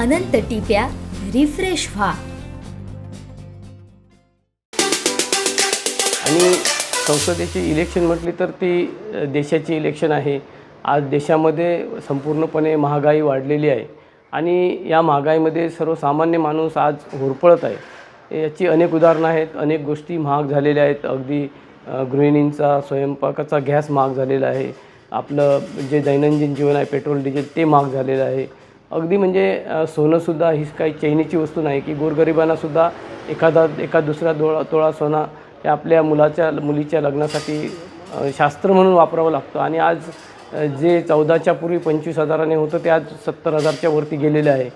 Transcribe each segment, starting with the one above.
अनंत टिप्या refresh व्हा. आणि संसदेची इलेक्शन म्हटली तर ती देशाची इलेक्शन आहे. आज देशामध्ये संपूर्णपणे महागाई वाढलेली आहे. आणि या महागाईमध्ये सर्वसामान्य माणूस आज होरपळत आहे. याची अनेक उदाहरणं आहेत अनेक गोष्टी महाग झालेल्या आहेत. अगदी गृहिणींचा स्वयंपाकाचा गॅस महाग झालेला आहे. आपलं जे दैनंदिन जीवन आहे पेट्रोल डिझेल ते महाग झालेलं आहे. अगदी म्हणजे सोनंसुद्धा ही काही चैनीची वस्तू नाही की गोरगरिबांनासुद्धा एखादा एका दुसरा दोळा तोळा सोना हे आपल्या मुलाच्या मुलीच्या लग्नासाठी शास्त्र म्हणून वापरावं लागतं. आणि आज जे चौदाच्या पूर्वी पंचवीस हजाराने होतं ते आज सत्तर हजारच्या वरती गेलेलं आहे.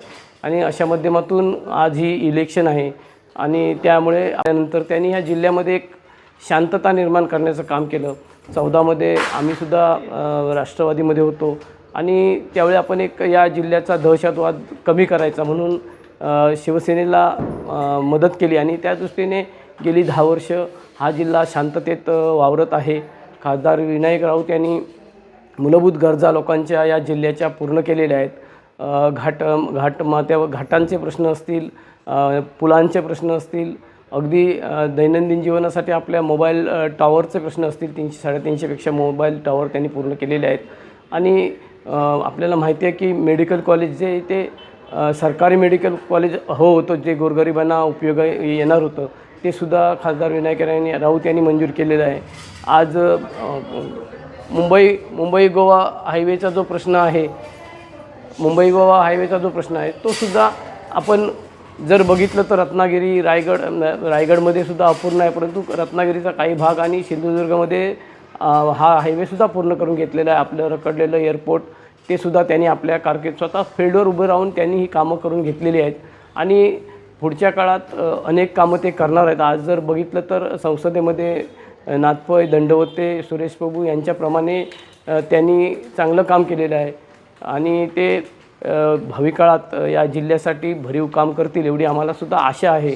आणि अशा माध्यमातून आज ही इलेक्शन आहे. आणि त्यामुळे त्यानंतर त्यांनी ह्या जिल्ह्यामध्ये एक शांतता निर्माण करण्याचं काम केलं. चौदामध्ये आम्हीसुद्धा राष्ट्रवादीमध्ये होतो. आणि त्यावेळी आपण एक या जिल्ह्याचा दहशतवाद कमी करायचा म्हणून शिवसेनेला मदत केली. आणि त्या दृष्टीने गेली दहा वर्ष हा जिल्हा शांततेत वावरत आहे. खासदार विनायक राऊत यांनी मूलभूत गरजा लोकांच्या या जिल्ह्याच्या पूर्ण केलेल्या आहेत. घाट घाट माथ्यावर घाटांचे प्रश्न असतील पुलांचे प्रश्न असतील अगदी दैनंदिन जीवनासाठी आपल्या मोबाईल टॉवरचे प्रश्न असतील तीनशे साडेतीनशेपेक्षा मोबाईल टॉवर त्यांनी पूर्ण केलेले आहेत. आणि आपल्याला माहिती आहे की मेडिकल कॉलेज जे ते सरकारी मेडिकल कॉलेज हो होतं जे गोरगरिबांना उपयोग येणार होतं ते सुद्धा खासदार विनायकरांनी राऊत यांनी मंजूर केलेलं आहे. आज मुंबई मुंबई गोवा हायवेचा जो प्रश्न आहे मुंबई गोवा हायवेचा जो प्रश्न आहे तो सुद्धा आपण जर बघितलं तर रत्नागिरी रायगड रायगडमध्ये सुद्धा अपूर्ण आहे परंतु रत्नागिरीचा काही भाग आणि सिंधुदुर्गमध्ये हा हायवेसुद्धा पूर्ण करून घेतलेला आहे. आपलं रखडलेलं एअरपोर्ट ते सुद्धा त्यांनी आपल्या कारकीर्द स्वतः फील्डवर उभं राहून त्यांनी ही कामं करून घेतलेली आहेत. आणि पुढच्या काळात अनेक कामं ते करणार आहेत. आज जर बघितलं तर संसदेमध्ये नाथपय नाथपै दंडवते सुरेश प्रभू यांच्याप्रमाणे त्यांनी चांगलं काम केलेलं आहे. आणि ते भावी काळात या जिल्ह्यासाठी भरीव काम करतील एवढी आम्हालासुद्धा आशा आहे.